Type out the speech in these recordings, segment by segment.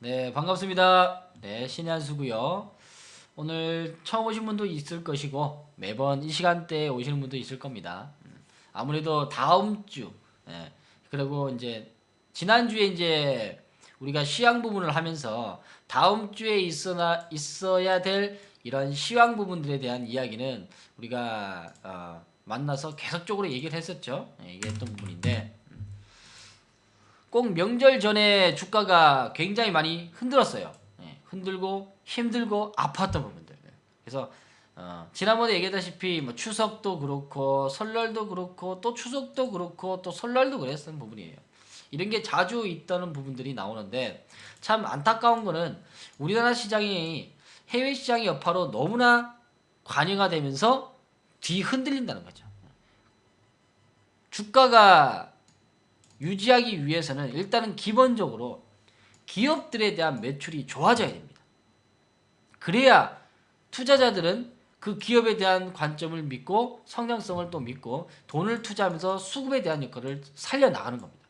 네, 반갑습니다. 네, 신의 한수고요. 오늘 처음 오신 분도 있을 것이고 매번 이 시간대에 오시는 분도 있을 겁니다. 음, 아무래도 다음 주, 예, 그리고 이제 지난주에 이제 우리가 시황 부분을 하면서 다음 주에 있어나 있어야 될 이런 시황 부분들에 대한 이야기는 우리가 어, 만나서 계속적으로 얘기를 했었죠. 예, 얘기했던 부분인데 꼭 명절 전에 주가가 굉장히 많이 흔들었어요. 예, 흔들고 힘들고 아팠던 부분들. 그래서 어, 지난번에 얘기했다시피 뭐 추석도 그렇고 설날도 그렇고 또 추석도 그렇고 또 설날도 그랬던 부분이에요. 이런 게 자주 있다는 부분들이 나오는데 참 안타까운 거는 우리나라 시장이 해외 시장의 여파로 너무나 관여가 되면서 뒤 흔들린다는 거죠. 주가가 유지하기 위해서는 일단은 기본적으로 기업들에 대한 매출이 좋아져야 됩니다. 그래야 투자자들은 그 기업에 대한 관점을 믿고 성장성을 또 믿고 돈을 투자하면서 수급에 대한 역할을 살려나가는 겁니다.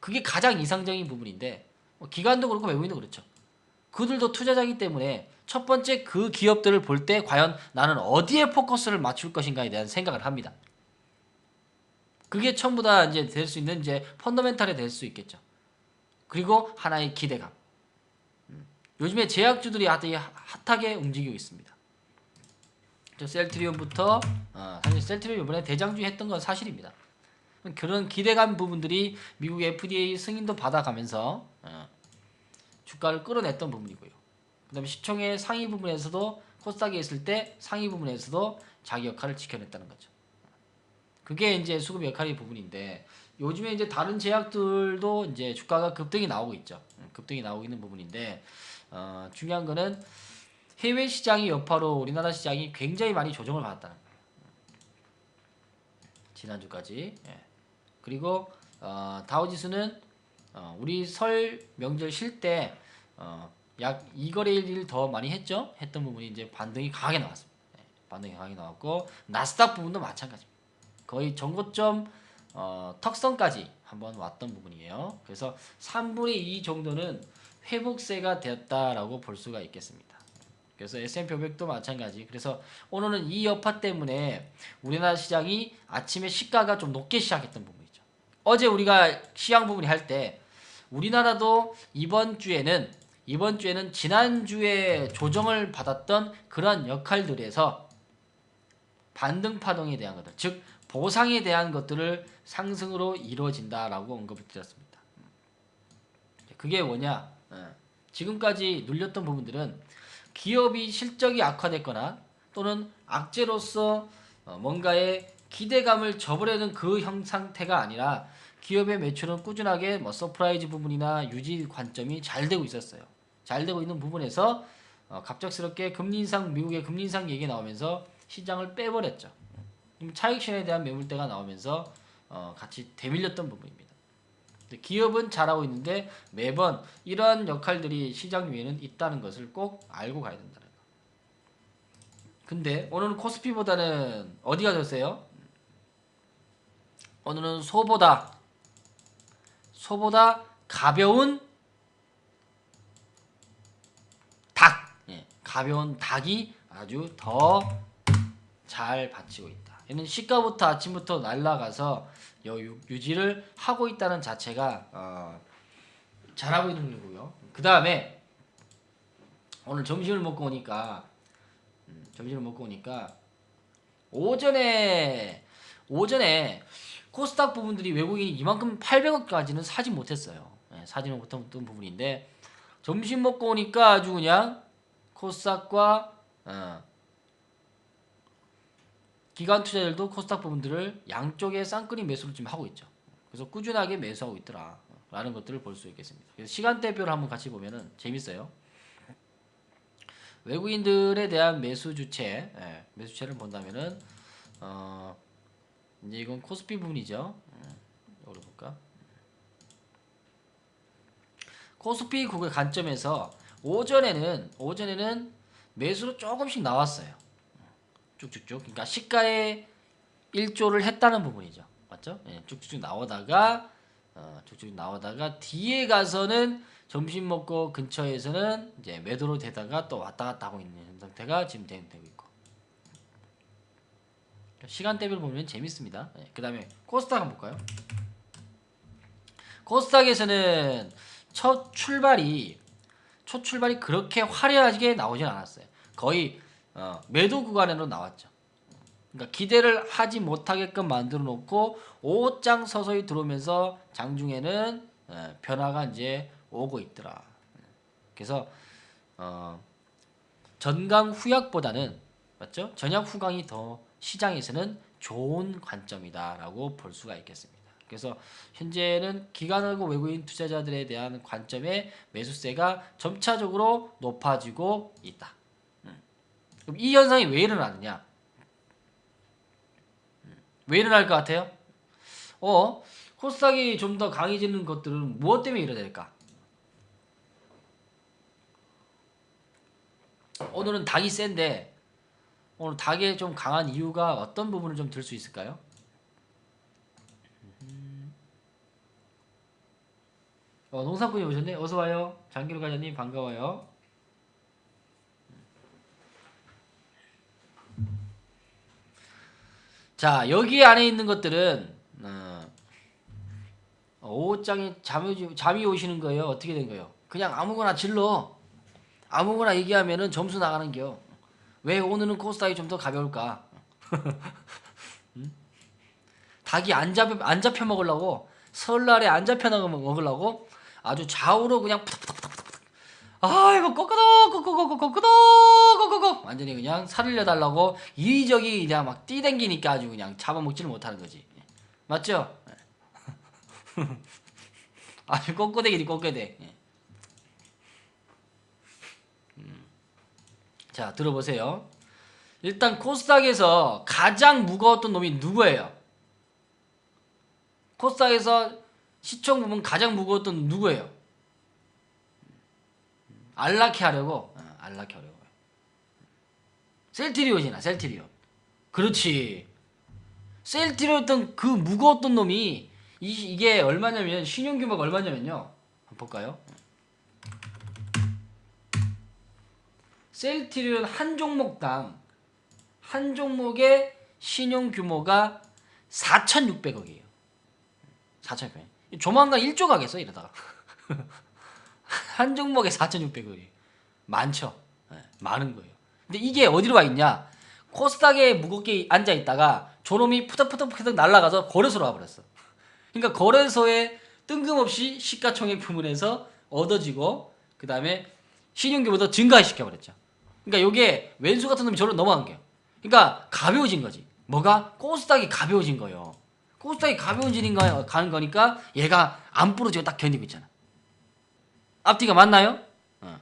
그게 가장 이상적인 부분인데 뭐 기관도 그렇고 외국인도 그렇죠. 그들도 투자자이기 때문에 첫 번째 그 기업들을 볼 때 과연 나는 어디에 포커스를 맞출 것인가에 대한 생각을 합니다. 그게 전부 다 이제 될 수 있는 이제 펀더멘탈이 될 수 있겠죠. 그리고 하나의 기대감. 음. 요즘에 제약주들이 핫하게 움직이고 있습니다. 저 셀트리온부터 어, 사실 셀트리온 이번에 대장주 했던 건 사실입니다. 그런 기대감 부분들이 미국 FDA 승인도 받아가면서 어, 주가를 끌어냈던 부분이고요. 그다음에 시총의 상위 부분에서도 코스닥에 있을 때 상위 부분에서도 자기 역할을 지켜냈다는 거죠. 그게 이제 수급 역할의 부분인데 요즘에 이제 다른 제약들도 이제 주가가 급등이 나오고 있죠. 음, 급등이 나오고 있는 부분인데 어, 중요한 거는 해외 시장의 여파로 우리나라 시장이 굉장히 많이 조정을 받았다는 거예요. 지난주까지. 예. 그리고 어, 다우지수는 어, 우리 설 명절 쉴때 어, 약 2거래일 더 많이 했죠. 했던 부분이 이제 반등이 강하게 나왔습니다. 예, 반등이 강하게 나왔고 나스닥 부분도 마찬가지입니다. 거의 전고점 어, 턱선까지 한번 왔던 부분이에요. 그래서 3분의 2 정도는 회복세가 되었다라고 볼 수가 있겠습니다. 그래서 S&P 500도 마찬가지. 그래서 오늘은 이 여파 때문에 우리나라 시장이 아침에 시가가 좀 높게 시작했던 부분이죠. 어제 우리가 시황 부분이 할 때 우리나라도 이번 주에는 이번 주에는 지난 주에 조정을 받았던 그런 역할들에서 반등 파동에 대한 것들, 즉 보상에 대한 것들을 상승으로 이루어진다라고 언급을 드렸습니다. 그게 뭐냐? 예. 지금까지 눌렸던 부분들은 기업이 실적이 악화됐거나 또는 악재로서 어, 뭔가의 기대감을 저버리는 그 형 상태가 아니라 기업의 매출은 꾸준하게 뭐 서프라이즈 부분이나 유지 관점이 잘 되고 있었어요. 잘 되고 있는 부분에서 어, 갑작스럽게 금리 인상 미국의 금리 인상 얘기 나오면서 시장을 빼버렸죠. 차익실에 대한 매물대가 나오면서 어, 같이 대밀렸던 부분입니다. 기업은 잘하고 있는데 매번 이러한 역할들이 시장 위에는 있다는 것을 꼭 알고 가야 된다는 거. 근데 오늘은 코스피보다는 어디가 졌어요? 오늘은 소보다 소보다 가벼운 닭, 예, 가벼운 닭이 아주 더 잘 받치고 있다. 얘는 시가부터 아침부터 날라가서 여 유- 유지를 하고 있다는 자체가 어, 잘하고 있는 거고요. 그 다음에 오늘 점심을 먹고 오니까 음, 점심을 먹고 오니까 오전에 오전에 코스닥 부분들이 외국인이 이만큼 800억까지는 사지 못했어요. 예, 사지는 못했던 부분인데 점심 먹고 오니까 아주 그냥 코스닥과 어, 기관 투자들도 코스닥 부분들을 양쪽에 쌍끌이 매수를 좀 하고 있죠. 그래서 꾸준하게 매수하고 있더라. 라는 것들을 볼 수 있겠습니다. 그래서 시간대별을 한번 같이 보면은 재밌어요. 외국인들에 대한 매수 주체, 예, 매수 주체를 본다면은 어, 이제 이건 코스피 부분이죠. 음, 이걸 볼까? 코스피 국의 관점에서 오전에는 오전에는 매수로 조금씩 나왔어요. 쭉쭉쭉. 그러니까 시가에 1조를 했다는 부분이죠. 맞죠? 예, 쭉쭉쭉 나오다가 어, 쭉쭉 나오다가 뒤에 가서는 점심 먹고 근처에서는 이제 매도로 되다가 또 왔다 갔다 하고 있는 상태가 지금 되- 되고 있고 시간대별 보면 재밌습니다. 그 다음에 코스닥 한번 볼까요? 코스닥에서는 첫 출발이 첫 출발이 그렇게 화려하게 나오진 않았어요. 거의 어, 매도 구간으로 나왔죠. 그러니까 기대를 하지 못하게끔 만들어 놓고 오장 서서히 들어오면서 장중에는 어, 변화가 이제 오고 있더라. 그래서 어, 전강 후약보다는 맞죠? 전약 후강이 더 시장에서는 좋은 관점이다라고 볼 수가 있겠습니다. 그래서 현재는 기관하고 외국인 투자자들에 대한 관점의 매수세가 점차적으로 높아지고 있다. 음. 그럼 이 현상이 왜 일어나느냐? 음. 왜 일어날 것 같아요? 어, 코스닥이 좀 더 강해지는 것들은 무엇 때문에 일어날까? 오늘은 닭이 센데 오늘 닭에 좀 강한 이유가 어떤 부분을 좀 들 수 있을까요? 어, 농사꾼이 오셨네. 어서 와요. 장기로 과장님 반가워요. 자 여기 안에 있는 것들은 어, 오장에 잠이 잠이 오시는 거예요. 어떻게 된 거예요? 그냥 아무거나 질러. 아무거나 얘기하면은 점수 나가는겨. 왜 오늘은 코스닥이 좀 더 가벼울까? 음? 닭이 안 잡혀 안 잡혀 먹으려고 설날에 안 잡혀 먹으려고 아주 좌우로 그냥 푸덕푸덕푸덕푸덕 아 이거 꼬끄덕 꼬끄덕 꼬끄덕 꼬끄덕 완전히 그냥 살을 내달라고 이리저리 그냥 막 뛰댕기니까 아주 그냥 잡아먹지를 못하는 거지 맞죠? 아주 꼬끄대기지 꼬끄대 음. 자 들어보세요 일단 코스닥에서 가장 무거웠던 놈이 누구예요? 코스닥에서 시총 부분 가장 무거웠던 누구예요? 안락해 하려고 어, 안락해 하려고 셀티리온이나 셀티리온 그렇지 셀티리온했던 그 무거웠던 놈이 이, 이 게 얼마냐면 신용 규모가 얼마냐면요 한번 볼까요? 셀티리온 한 종목당 한 종목의 신용 규모가 4,600억이에요. 4,600억. 조만간 1조 가겠어 이러다가. 한 종목에 4,600억이 많죠. 네, 많은 거예요. 근데 이게 어디로 와 있냐? 코스닥에 무겁게 앉아 있다가 저놈이 푸덕푸덕푸덕 날아가서 거래소로 와버렸어. 그러니까 거래소에 뜬금없이 시가총액 부문에서 얻어지고 그 다음에 신용규모도 증가시켜 버렸죠. 그러니까 요게 왼수 같은 놈이 저로 넘어간 게요. 그러니까 가벼워진 거지. 뭐가 코스닥이 가벼워진 거예요. 코스닥이 가는 거니까 얘가 안 부러지고 딱 견디고 있잖아. 앞뒤가 맞나요? 어.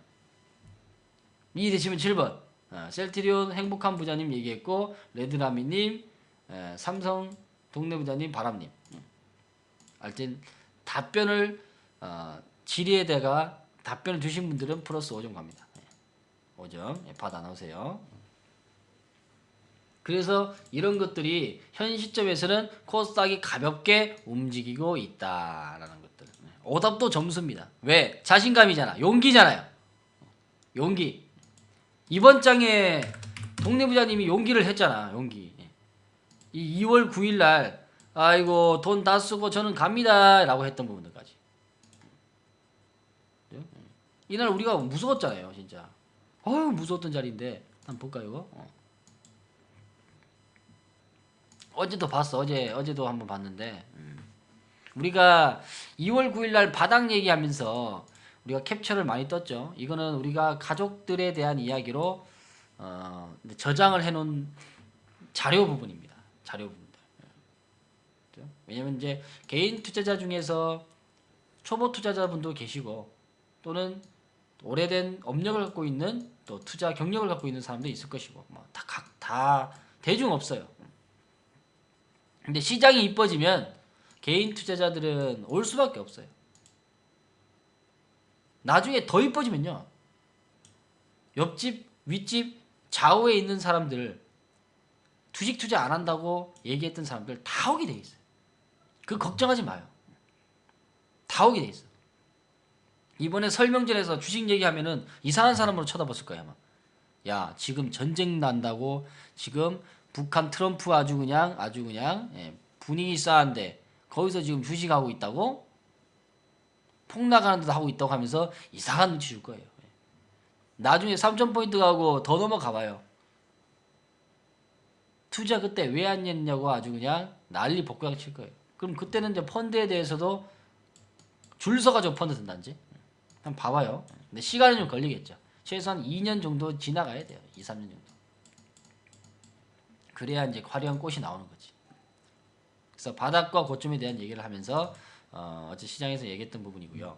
이해되시면 7번. 어, 셀티리온 행복한 부자님 얘기했고 레드라미님, 에, 삼성 동네 부자님, 바람님. 음. 하여튼 답변을 어, 질의에다가 답변을 주신 분들은 플러스 5점 갑니다. 5점 예, 받아 놓으세요. 그래서 이런 것들이 현 시점에서는 코스닥이 가볍게 움직이고 있다라는. 네. 오답도 점수입니다. 왜? 자신감이잖아. 용기잖아요. 용기. 이번 장에 동네 부자님이 용기를 했잖아. 용기. 이 2월 9일 날 아이고 돈 다 쓰고 저는 갑니다 라고 했던 부분들까지. 네? 이날 우리가 무서웠잖아요, 진짜. 어휴 무서웠던 자리인데 한번 볼까요, 이거? 어. 어제도 봤어. 어제 어제도 한번 봤는데 음. 우리가 2월 9일 날 바닥 얘기하면서 우리가 캡처를 많이 떴죠. 이거는 우리가 가족들에 대한 이야기로 어, 저장을 해놓은 자료 부분입니다. 자료 부분들. 예. 왜냐면 이제 개인 투자자 중에서 초보 투자자분도 계시고 또는 오래된 업력을 갖고 있는 또 투자 경력을 갖고 있는 사람도 있을 것이고 뭐다각다 대중 없어요. 근데 시장이 이뻐지면 개인 투자자들은 올 수밖에 없어요. 나중에 더 이뻐지면요. 옆집, 윗집, 좌우에 있는 사람들 주식 투자 안 한다고 얘기했던 사람들 다 오게 돼 있어요. 그 걱정하지 마요. 다 오게 돼 있어. 이번에 설명전에서 주식 얘기하면은 이상한 사람으로 쳐다봤을 거야 아마. 야 지금 전쟁 난다고 지금 북한 트럼프 아주 그냥 아주 그냥 예, 분위기 싸한데 거기서 지금 주식하고 있다고 폭락하는 듯 하고 있다고 하면서 이상한 눈치 줄 거예요. 예. 나중에 3천 포인트 가고 더 넘어가 봐요. 투자 그때 왜 안 했냐고 아주 그냥 난리 복구양 칠 거예요. 그럼 그때는 이제 펀드에 대해서도 줄 서가지고 펀드 든다는지 한번 봐봐요. 근데 시간은 좀 걸리겠죠. 최소한 2년 정도 지나가야 돼요. 2, 3년 정도. 그래야 이제 화려한 꽃이 나오는 거지. 그래서 바닥과 고점에 대한 얘기를 하면서 어, 어제 시장에서 얘기했던 부분이고요.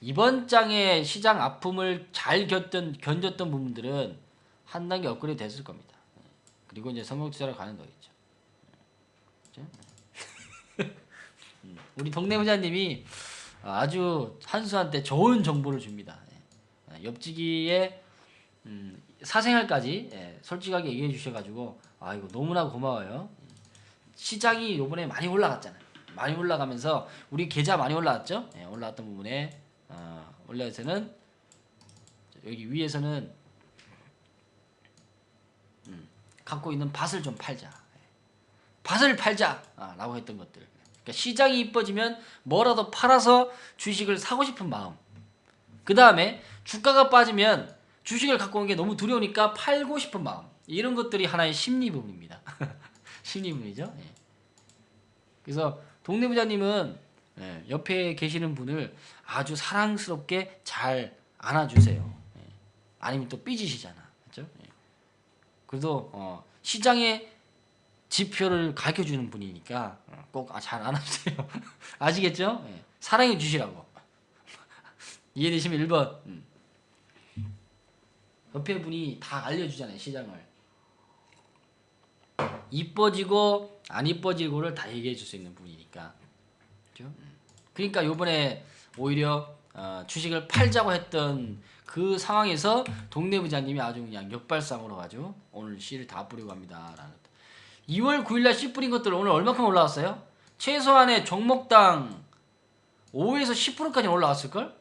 이번 장에 시장 아픔을 잘 견던, 견뎠던 부분들은 한 단계 업그레이드 됐을 겁니다. 그리고 이제 성공 투자로 가는 거겠죠. 그죠? 음, 우리 동네 부자님이 아주 한수한테 좋은 정보를 줍니다. 예. 옆지기의 음, 사생활까지 예, 솔직하게 얘기해 주셔가지고 아 이거 너무나 고마워요. 시장이 요번에 많이 올라갔잖아요. 많이 올라가면서 우리 계좌 많이 올라왔죠? 예, 올라왔던 부분에 어, 올라서는 여기 위에서는 음, 갖고 있는 밭을 좀 팔자. 예. 밭을 팔자라고 했던 것들. 그러니까 시장이 이뻐지면 뭐라도 팔아서 주식을 사고 싶은 마음. 그 다음에 주가가 빠지면 주식을 갖고 온 게 너무 두려우니까 팔고 싶은 마음. 이런 것들이 하나의 심리 부분입니다. 부분이죠. 예. 그래서 동네 부자님은 예, 옆에 계시는 분을 아주 사랑스럽게 잘 안아주세요. 예. 아니면 또 삐지시잖아. 그렇죠? 예. 그래도 어, 시장의 지표를 가르쳐 주는 분이니까 꼭 잘 안아주세요. 아시겠죠? 예. 사랑해 주시라고. 이해되시면 1번. 음. 옆에 분이 다 알려주잖아요, 시장을. 이뻐지고 안 이뻐지고를 다 얘기해 줄 수 있는 분이니까. 그죠? 음. 그러니까 요번에 오히려 어, 주식을 팔자고 했던 그 상황에서 동네 부장님이 아주 그냥 역발상으로 가지고 오늘 씨를 다 뿌리고 갑니다. 라는 2월 9일날 씨 뿌린 것들 오늘 얼마큼 올라왔어요? 최소한의 종목당 5에서 10%까지 올라왔을걸?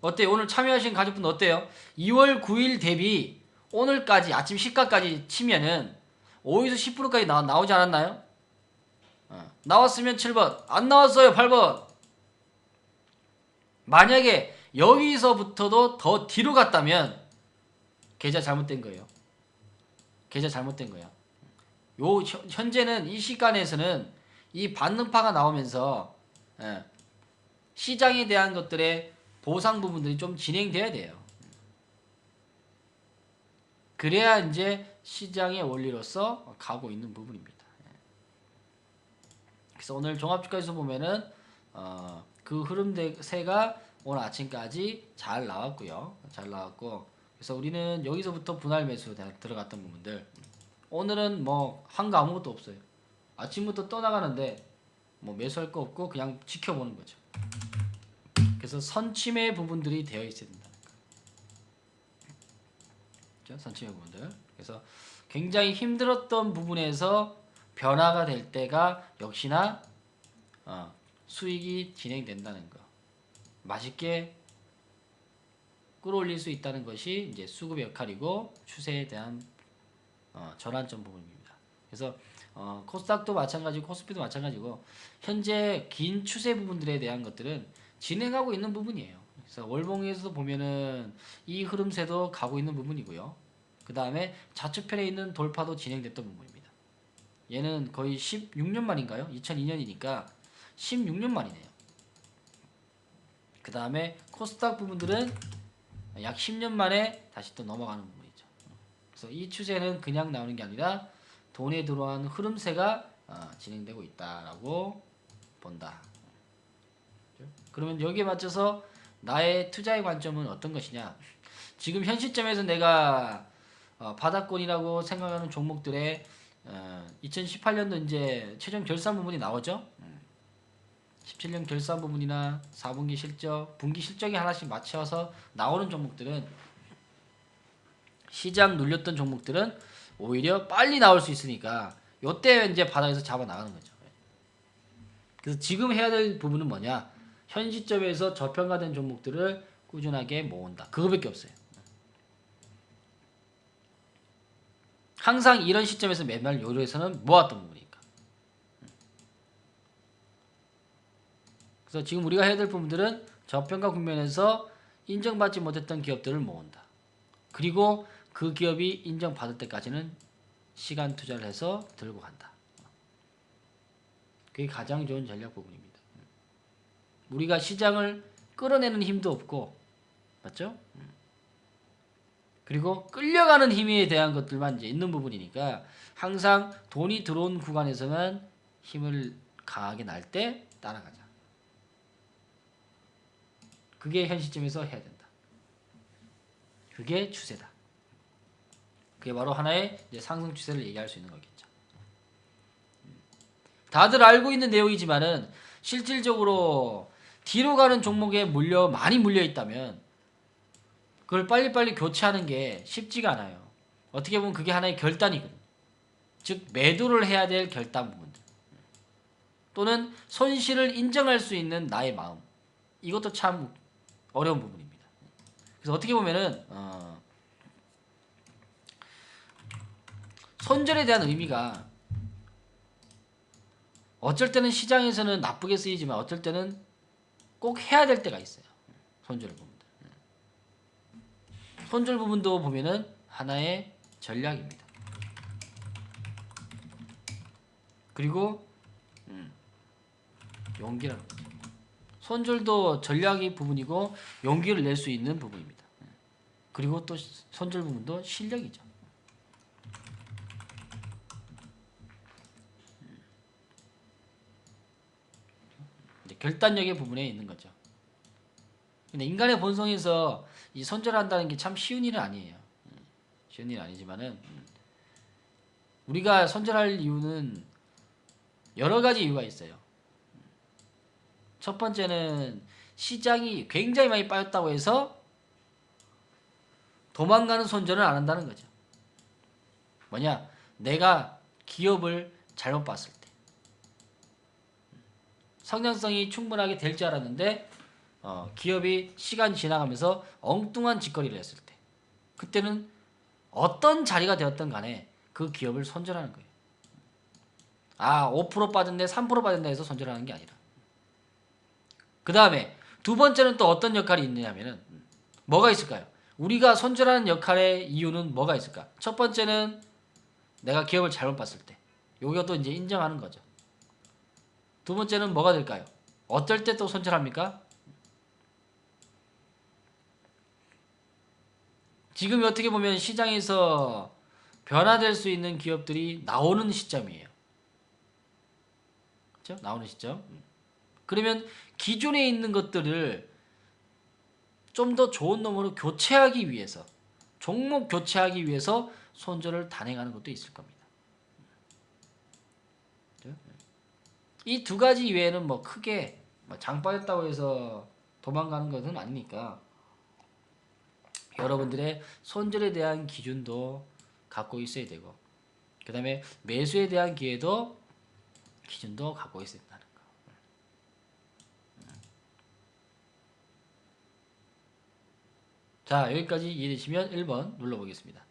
어때요? 오늘 참여하신 가족분 어때요? 2월 9일 대비 오늘까지 아침 시가까지 치면은 5에서 10%까지 나, 나오지 않았나요? 어. 나왔으면 7번 안 나왔어요 8번 만약에 여기서부터도 더 뒤로 갔다면 계좌 잘못된 거예요 계좌 잘못된 거야 요 현- 현재는 이 시간에서는 이 반등파가 나오면서 예, 시장에 대한 것들의 보상 부분들이 좀 진행돼야 돼요. 그래야 이제 시장의 원리로서 가고 있는 부분입니다. 예. 그래서 오늘 종합주가에서 보면은 어, 그 흐름세가 오늘 아침까지 잘 나왔고요. 잘 나왔고 그래서 우리는 여기서부터 분할 매수 들어갔던 부분들 오늘은 뭐 한 거 아무것도 없어요. 아침부터 떠나가는데 뭐 매수할 거 없고 그냥 지켜보는 거죠. 그래서 선침의 부분들이 되어 된다. 그렇죠? 선침의 부분들. 그래서 굉장히 힘들었던 부분에서 변화가 될 때가 역시나 어, 수익이 진행된다는 거. 맛있게 끌어올릴 수 있다는 것이 이제 수급의 역할이고 추세에 대한 어, 전환점 부분입니다. 그래서 어, 코스닥도 마찬가지고 코스피도 마찬가지고 현재 긴 추세 부분들에 대한 것들은 진행하고 있는 부분이에요. 그래서 월봉에서도 보면은 이 흐름세도 가고 있는 부분이고요. 그 다음에 좌측편에 있는 돌파도 진행됐던 부분입니다. 얘는 거의 16년 만인가요? 2002년이니까 16년 만이네요. 그 다음에 코스닥 부분들은 약 10년 만에 다시 또 넘어가는 부분이죠. 그래서 이 추세는 그냥 나오는 게 아니라 돈에 들어온 흐름세가 어, 진행되고 있다라고 본다. 그러면 여기에 맞춰서 나의 투자의 관점은 어떤 것이냐? 지금 현 시점에서 내가 어, 바닥권이라고 생각하는 종목들의 어, 2018년도 이제 최종 결산 부분이 나오죠. 17년 결산 부분이나 4분기 실적, 분기 실적이 하나씩 맞춰서 나오는 종목들은 시장 눌렸던 종목들은 오히려 빨리 나올 수 있으니까 요때 이제 바닥에서 잡아 나가는 거죠. 그래서 지금 해야 될 부분은 뭐냐? 현 시점에서 저평가된 종목들을 꾸준하게 모은다. 그거밖에 없어요. 항상 이런 시점에서 매매를 요리해서는 모았던 부분이니까. 그래서 지금 우리가 해야 될 부분들은 저평가 국면에서 인정받지 못했던 기업들을 모은다. 그리고 그 기업이 인정받을 때까지는 시간 투자를 해서 들고 간다. 그게 가장 좋은 전략 부분입니다. 우리가 시장을 끌어내는 힘도 없고, 맞죠? 그리고 끌려가는 힘에 대한 것들만 이제 있는 부분이니까 항상 돈이 들어온 구간에서만 힘을 강하게 날 때 따라가자. 그게 현 시점에서 해야 된다. 그게 추세다. 그게 바로 하나의 상승 추세를 얘기할 수 있는 거겠죠. 다들 알고 있는 내용이지만은 실질적으로 뒤로 가는 종목에 물려 많이 물려 있다면 그걸 빨리빨리 교체하는 게 쉽지가 않아요. 어떻게 보면 그게 하나의 결단이거든. 즉 매도를 해야 될 결단 부분들. 또는 손실을 인정할 수 있는 나의 마음. 이것도 참 어려운 부분입니다. 그래서 어떻게 보면은 어, 손절에 대한 의미가 어쩔 때는 시장에서는 나쁘게 쓰이지만 어쩔 때는 꼭 해야 될 때가 있어요. 손절 부분들. 손절 부분도 보면은 하나의 전략입니다. 그리고 음, 용기라는 거죠. 손절도 전략의 부분이고 용기를 낼 수 있는 부분입니다. 그리고 또 손절 부분도 실력이죠. 이제 결단력의 부분에 있는 거죠. 근데 인간의 본성에서 이 손절한다는 게 참 쉬운 일은 아니에요. 쉬운 일은 아니지만은 우리가 손절할 이유는 여러 가지 이유가 있어요. 첫 번째는 시장이 굉장히 많이 빠졌다고 해서 도망가는 손절은 안 한다는 거죠. 뭐냐? 내가 기업을 잘못 봤을 때. 성장성이 충분하게 될 줄 알았는데 어, 기업이 시간 지나가면서 엉뚱한 짓거리를 했을 때 그때는 어떤 자리가 되었던 간에 그 기업을 손절하는 거예요. 아, 5% 빠졌네, 3% 빠졌네 해서 손절하는 게 아니라. 그 다음에 두 번째는 또 어떤 역할이 있느냐면은 뭐가 있을까요? 우리가 손절하는 역할의 이유는 뭐가 있을까? 첫 번째는 내가 기업을 잘못 봤을 때. 이것도 이제 인정하는 거죠. 두 번째는 뭐가 될까요? 어떨 때 또 손절합니까? 지금 어떻게 보면 시장에서 변화될 수 있는 기업들이 나오는 시점이에요. 그렇죠? 나오는 시점. 그러면 기존에 있는 것들을 좀 더 좋은 놈으로 교체하기 위해서 종목 교체하기 위해서 손절을 단행하는 것도 있을 겁니다. 이 두 가지 이외에는 뭐 크게 장 빠졌다고 해서 도망가는 것은 아니니까 여러분들의 손절에 대한 기준도 갖고 있어야 되고 그 다음에 매수에 대한 기회도 기준도 갖고 있어야 된다는 거. 자 여기까지 이해되시면 1번 눌러보겠습니다.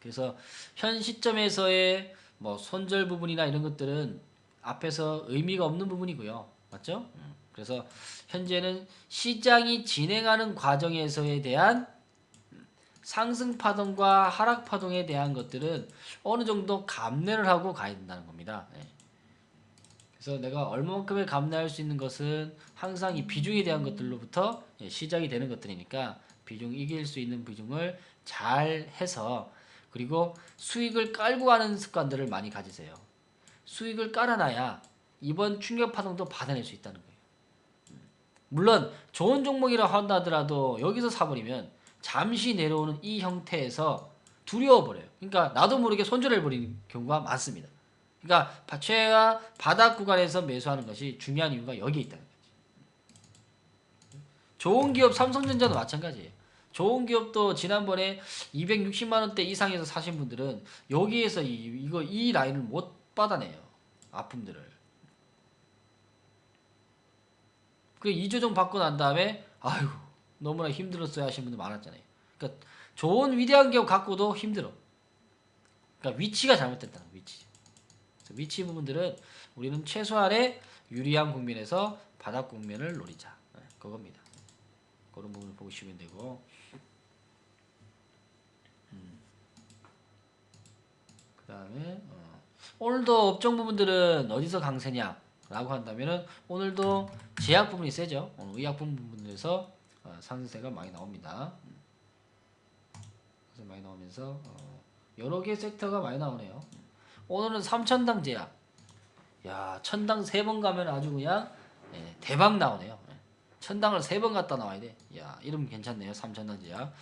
그래서 현 시점에서의 뭐 손절 부분이나 이런 것들은 앞에서 의미가 없는 부분이고요. 맞죠? 그래서 현재는 시장이 진행하는 과정에서에 대한 상승 파동과 하락 파동에 대한 것들은 어느 정도 감내를 하고 가야 된다는 겁니다. 예. 그래서 내가 얼마만큼의 감내할 수 있는 것은 항상 이 비중에 대한 것들로부터 예, 시작이 되는 것들이니까 비중 이길 수 있는 비중을 잘 해서 그리고 수익을 깔고 가는 습관들을 많이 가지세요. 수익을 깔아놔야 이번 충격 파동도 받아낼 수 있다는 거예요. 물론 좋은 종목이라 한다 하더라도 여기서 사버리면 잠시 내려오는 이 형태에서 두려워버려요. 그러니까 나도 모르게 손절해버리는 경우가 많습니다. 그러니까 최하 바닥 구간에서 매수하는 것이 중요한 이유가 여기에 있다는 거지. 좋은 기업 삼성전자도 마찬가지예요. 좋은 기업도 지난번에 260만 원대 이상에서 사신 분들은 여기에서 이, 이거 이 라인을 못 받아내요. 아픔들을. 그리고 2조정 받고 난 다음에 아이고 너무나 힘들었어요 하시는 분들 많았잖아요. 그러니까 좋은 위대한 기업 갖고도 힘들어. 그러니까 위치가 잘못됐다. 위치. 위치 부분들은 우리는 최소한의 유리한 국면에서 바닥 국면을 노리자. 네, 그겁니다. 그런 부분을 보시면 되고. 그 다음에 어, 오늘도 업종 부분들은 어디서 강세냐? 라고 한다면은 오늘도 제약 부분이 세죠. 오늘 의약 부분에서 어, 상승세가 많이 나옵니다. 많이 나오면서 어, 여러 개 섹터가 많이 나오네요. 오늘은 3천당 제약. 야, 천당 세 번 가면 아주 그냥 예, 대박 나오네요. 예. 천당을 세 번 갔다 나와야 돼. 야, 이름 괜찮네요. 3천당 제약.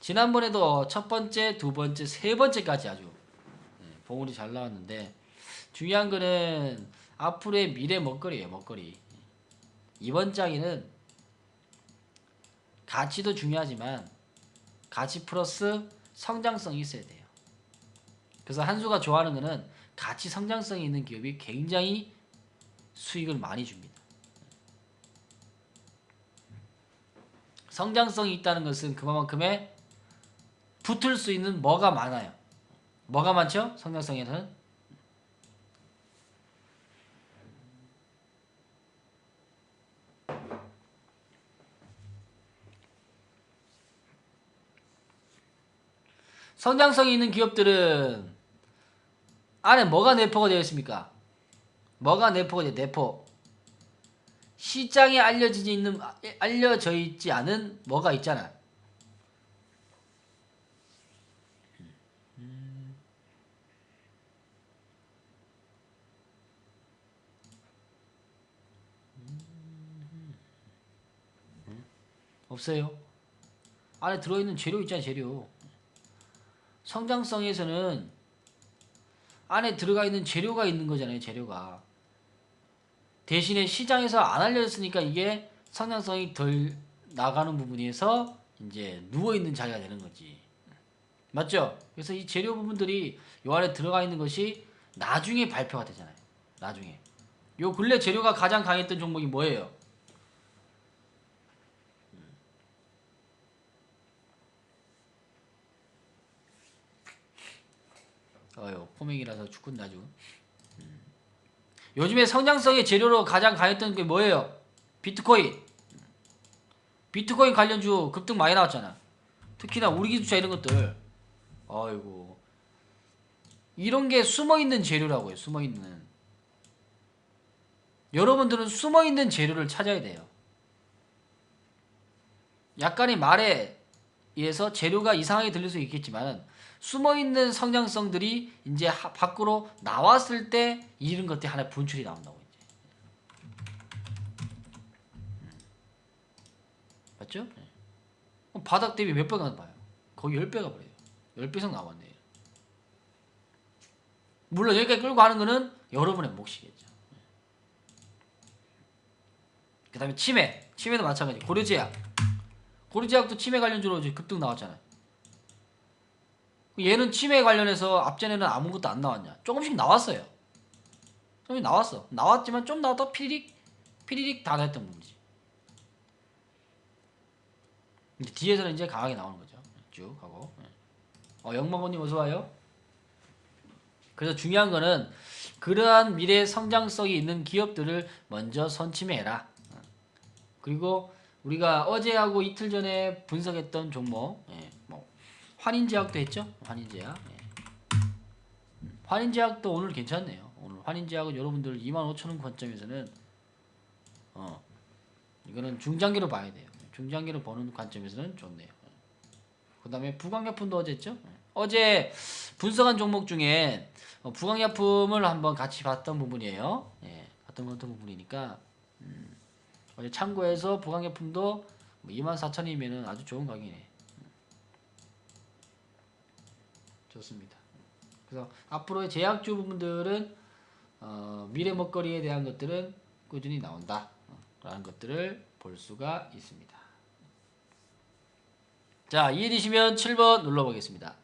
지난번에도 첫 번째, 두 번째, 세 번째까지 아주 예, 봉우리 잘 나왔는데 중요한 거는 앞으로의 미래 먹거리예요. 먹거리. 이번 장에는 가치도 중요하지만 가치 플러스 성장성이 있어야 돼요. 그래서 한수가 좋아하는 거는 가치 성장성이 있는 기업이 굉장히 수익을 많이 줍니다. 성장성이 있다는 것은 그만큼의 붙을 수 있는 뭐가 많아요. 뭐가 많죠? 성장성에는 성장성이 있는 기업들은 안에 뭐가 내포가 되어 있습니까? 뭐가 내포가 되어 내포 시장에 알려지지 있는 알려져 있지 않은 뭐가 있잖아. 없어요. 안에 들어있는 재료 있잖아 재료. 성장성에서는 안에 들어가 있는 재료가 있는 거잖아요 재료가. 대신에 시장에서 안 알려졌으니까 이게 성장성이 덜 나가는 부분에서 이제 누워 있는 자리가 되는 거지. 맞죠? 그래서 이 재료 부분들이 요 안에 들어가 있는 것이 나중에 발표가 되잖아요. 나중에. 요 근래 재료가 가장 강했던 종목이 뭐예요? 어요 포맹이라서 죽군다 아주. 음. 요즘에 성장성의 재료로 가장 강했던 게 뭐예요? 비트코인. 비트코인 관련주 급등 많이 나왔잖아. 특히나 우리 기술자 이런 것들. 아이고. 이런 게 숨어 있는 재료라고요. 숨어 있는. 여러분들은 숨어 있는 재료를 찾아야 돼요. 약간의 말에 의해서 재료가 이상하게 들릴 수 있겠지만 숨어 있는 성장성들이 이제 하- 밖으로 나왔을 때 이런 것들이 하나 분출이 나온다고 이제. 음. 맞죠? 네. 바닥 대비 몇 배가 봐요? 거의 10배가 버려요. 10배 이상 나왔네. 물론 여기까지 끌고 가는 거는 여러분의 몫이겠죠. 그 다음에 치매. 치매도 마찬가지. 고려제약. 고려제약도 치매 관련주로 급등 나왔잖아요. 얘는 치매 관련해서 앞전에는 아무것도 안 나왔냐? 조금씩 나왔어요. 조금씩 나왔어. 나왔지만 좀 나왔다 피리릭 피리릭 다 됐던 부분이지. 뒤에서는 이제 강하게 나오는 거죠. 쭉 하고. 네. 어 영망고님 어서 와요. 그래서 중요한 거는 그러한 미래 성장성이 있는 기업들을 먼저 선침해라. 어. 그리고 우리가 어제하고 이틀 전에 분석했던 종목, 예, 뭐 환인제약도 했죠? 환인제약. 예. 음, 환인제약도 오늘 괜찮네요. 오늘 환인제약은 여러분들 25,000원 관점에서는 어 이거는 중장기로 봐야 돼요. 중장기로 보는 관점에서는 좋네요. 그 다음에 부강약품도 어제 했죠? 예. 어제 분석한 종목 중에 어, 부강약품을 한번 같이 봤던 부분이에요. 예, 봤던 어떤 부분이니까 음, 어제 참고해서 부강약품도 24,000원이면 아주 좋은 가격이네. 좋습니다. 그래서 앞으로의 제약주 부분들은 어, 미래 먹거리에 대한 것들은 꾸준히 나온다. 어, 라는 것들을 볼 수가 있습니다. 자, 이해되시면 7번 눌러보겠습니다.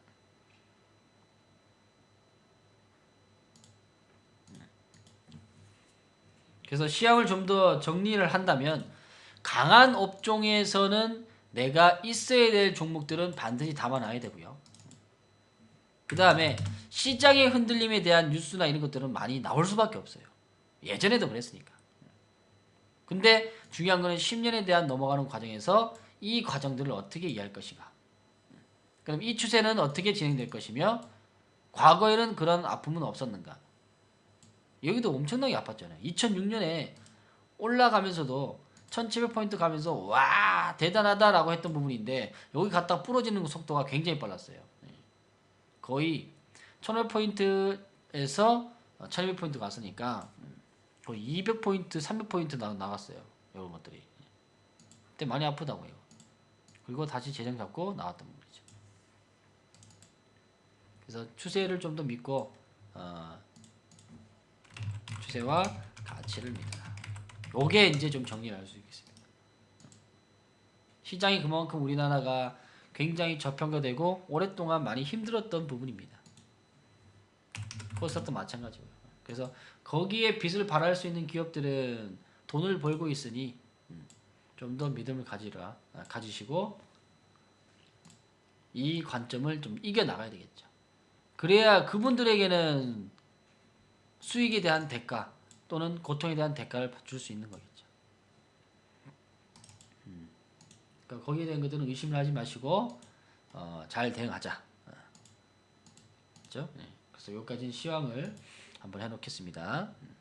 그래서 시황을 좀 더 정리를 한다면 강한 업종에서는 내가 있어야 될 종목들은 반드시 담아놔야 되고요. 그 다음에 시장의 흔들림에 대한 뉴스나 이런 것들은 많이 나올 수밖에 없어요. 예전에도 그랬으니까. 근데 중요한 거는 10년에 대한 넘어가는 과정에서 이 과정들을 어떻게 이해할 것인가. 그럼 이 추세는 어떻게 진행될 것이며 과거에는 그런 아픔은 없었는가? 여기도 엄청나게 아팠잖아요. 2006년에 올라가면서도 1700포인트 가면서 와 대단하다라고 했던 부분인데 여기 갔다 부러지는 속도가 굉장히 빨랐어요. 예. 거의 1500포인트에서 1200포인트 갔으니까 거의 200포인트, 300포인트 나, 나갔어요. 이런 것들이. 그때 많이 아프다고요. 그리고 다시 재정 잡고 나왔던 부분이죠. 그래서 추세를 좀 더 믿고 어, 추세와 가치를 믿어라. 요게 이제 좀 정리를 할 수 있겠습니다. 시장이 그만큼 우리나라가 굉장히 저평가되고 오랫동안 많이 힘들었던 부분입니다. 코스닥도 마찬가지고요. 그래서 거기에 빚을 발할 수 있는 기업들은 돈을 벌고 있으니 좀 더 믿음을 가지라 아, 가지시고 이 관점을 좀 이겨 나가야 되겠죠. 그래야 그분들에게는 수익에 대한 대가 또는 고통에 대한 대가를 줄 수 있는 거겠죠. 음. 그러니까 거기에 대한 것들은 의심을 하지 마시고 어, 잘 대응하자. 어. 그렇죠? 네. 그래서 여기까지는 시황을 한번 해놓겠습니다. 음.